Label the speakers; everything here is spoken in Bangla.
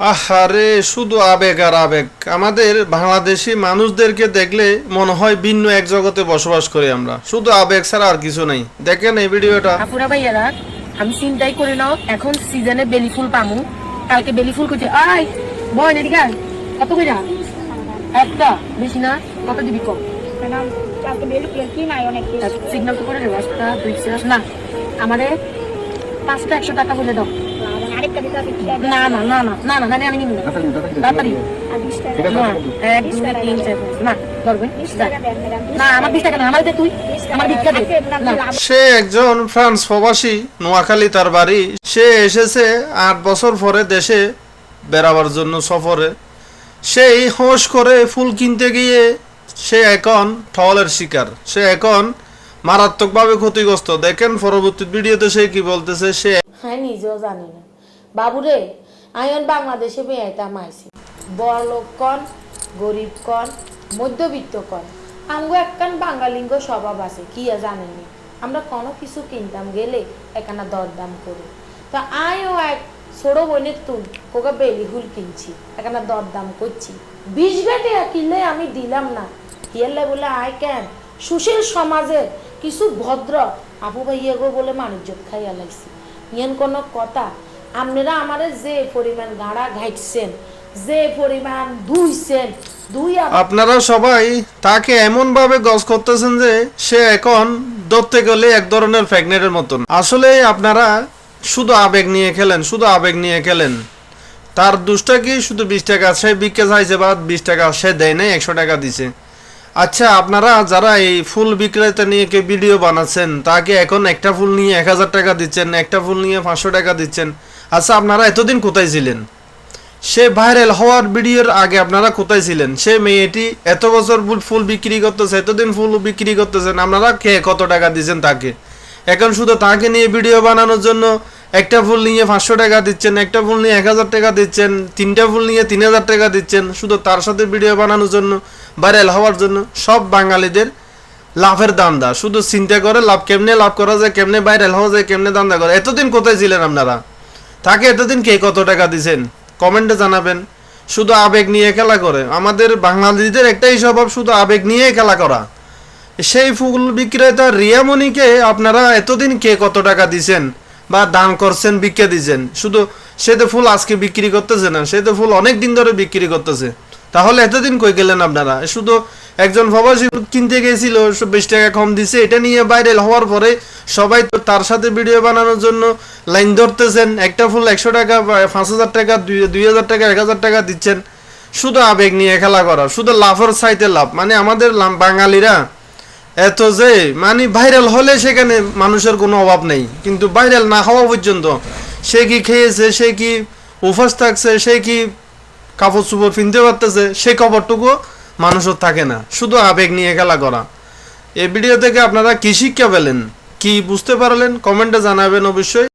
Speaker 1: আহারে শুধু আবেগ আর আবেগ। আমাদের বাংলাদেশি মানুষদেরকে দেখলে মনে হয় ভিন্ন এক জগতে বসবাস করি আমরা। শুধু আবেগ ছাড়া আর কিছু নাই। দেখেন এই ভিডিওটা।
Speaker 2: আপুরা ভাইয়ারা আমি চিন্তাই করে নাও এখন সিজনে বেলি ফুল পামু। কালকে বেলি ফুল করছে আই বয় এদিকে আয়। কত কইরা? একটা বেশি না কত দিবি কম?
Speaker 3: ম্যাডাম কালকে বেলু কি নাই অনেক
Speaker 2: সিগন্যাল তো করে দেবো। একটা দুইশো না আমাদের পাঁচটা একশো টাকা বলে দাও।
Speaker 3: হবে?
Speaker 2: না না না না না না আমি নিব না। তাড়াতাড়ি
Speaker 3: আর বিশ টাকা
Speaker 2: না এক দুই তিন চার না ধরবে।
Speaker 3: বিশ টাকা দেন ম্যাডাম
Speaker 2: না আমার বিশ টাকা না আমার তুই। আমার ভিক্ষা দে।
Speaker 1: সে একজন ফ্রান্স প্রবাসী নোয়াখালী তার বাড়ি। সে এসেছে আট বছর পরে দেশে বেড়াবার জন্য সফরে। সেই হোস করে ফুল কিনতে গিয়ে সে এখন ঠলের শিকার। সে এখন মারাত্মকভাবে ক্ষতিগ্রস্ত। দেখেন পরবর্তী ভিডিওতে সে কি বলতেছে সে
Speaker 4: হ্যাঁ নিজেও জানি না। বাবুরে, আয়ন বাংলাদেশে বেয়াইতাম আইসি বড় লোক কন গরিব কন মধ্যবিত্ত কন আমগো একখান বাঙালিঙ্গ স্বভাব আছে, কি আর জানেননি আমরা কোনো কিছু কিনতাম গেলে এখানে দরদাম করি। তা আয়ও এক ছোট বোনের তুন কোকা বেলি হুল কিনছি এখানে দরদাম করছি। বিষ গাটে কিনলে আমি দিলাম না। হিয়ালে বলে, আয় কেন? সুশীল সমাজে কিছু ভদ্র আপু ভাইয়া গো বলে মানুষজন খাইয়া লাগছি ইয়ান কোনো কথা আপনারা আমারে যে পরিমাণ গাড়া ঘাইটছেন যে পরিমাণ ধুইছেন
Speaker 1: আপনারা সবাই তাকে এমন ভাবে গজ করতেছেন যে সে এখন ধরতে গেলে এক ধরনের ফ্যাগনেটের মতন। আসলে আপনারা শুধু আবেগ নিয়ে খেলেন, শুধু আবেগ নিয়ে খেলেন। তার দুষ্টা কি? শুধু বিশ টাকা। সে বিকে চাইছে বা বিশ টাকা। সে দেয় নাই, একশো টাকা দিছে। আচ্ছা আপনারা যারা এই ফুল বিক্রেতা নিয়ে কে ভিডিও বানাচ্ছেন, তাকে এখন একটা ফুল নিয়ে এক হাজার টাকা দিচ্ছেন, একটা ফুল নিয়ে পাঁচশো টাকা দিচ্ছেন। আচ্ছা আপনারা এতদিন কোথায় ছিলেন? সে ভাইরাল হওয়ার ভিডিওর আগে আপনারা কোথায় ছিলেন? সে মেয়েটি এত বছর ফুল বিক্রি করতেছে, এতদিন ফুল বিক্রি করতেছেন আপনারা কে কত টাকা দিচ্ছেন তাকে? এখন শুধু তাকে নিয়ে ভিডিও বানানোর জন্য একটা ফুল নিয়ে পাঁচশো টাকা দিচ্ছেন, একটা ফুল নিয়ে এক হাজার টাকা দিচ্ছেন, তিনটা ফুল নিয়ে তিন হাজার টাকা দিচ্ছেন, শুধু তার সাথে ভিডিও বানানোর জন্য ভাইরাল হওয়ার জন্য, সব বাঙালিদের লাভের দান্দা। শুধু চিন্তা করে লাভ কেমনে লাভ করা যায়, কেমনে ভাইরাল হওয়া যায়, কেমনে দান্দা করে। এতদিন কোথায় ছিলেন আপনারা? তাকে এতদিন কে কত টাকা দিছেন? কমেন্টে জানাবেন। শুধু আবেগ নিয়ে খেলা করে। আমাদের বাঙালিদের একটাই স্বভাব, শুধু আবেগ নিয়ে খেলা করা। সেই ফুল বিক্রেতা রিয়ামণিকে আপনারা এতদিন কে কত টাকা দিছেন? বা দান করছেন, বিক্রি দিছেন শুধু সে তো ফুল আজকে বিক্রি করতেছে না, সে তো ফুল অনেক দিন ধরে বিক্রি করতেছে। তাহলে এতদিন কই গেলেন আপনারা? শুধু একজন প্রবাসী কিনতে গেছিল বিশ টাকা কম দিছে, এটা নিয়ে ভাইরাল হওয়ার পরে সবাই তো তার সাথে ভিডিও বানানোর জন্য লাইন ধরতেছেন। একটা ফুল একশো টাকা পাঁচ হাজার টাকা, দুই হাজার টাকা, এক হাজার টাকা দিচ্ছেন। শুধু আবেগ নিয়ে খেলা করা, শুধু লাভের সাইতে লাভ। মানে আমাদের বাঙালিরা এত যে মানে ভাইরাল হলে সেখানে মানুষের কোনো অভাব নেই। কিন্তু ভাইরাল না হওয়া পর্যন্ত সে কি খেয়েছে, সে কি উপাস থাকছে, সে কি কাপড় চুপড় কিনতে পারতেছে, সে খবরটুকু মানুষের থাকে না। শুধু আবেগ নিয়ে খেলা করা। এই ভিডিও থেকে আপনারা কী শিক্ষা পেলেন? কি বুঝতে পারলেন? কমেন্টে জানাবেন অবশ্যই।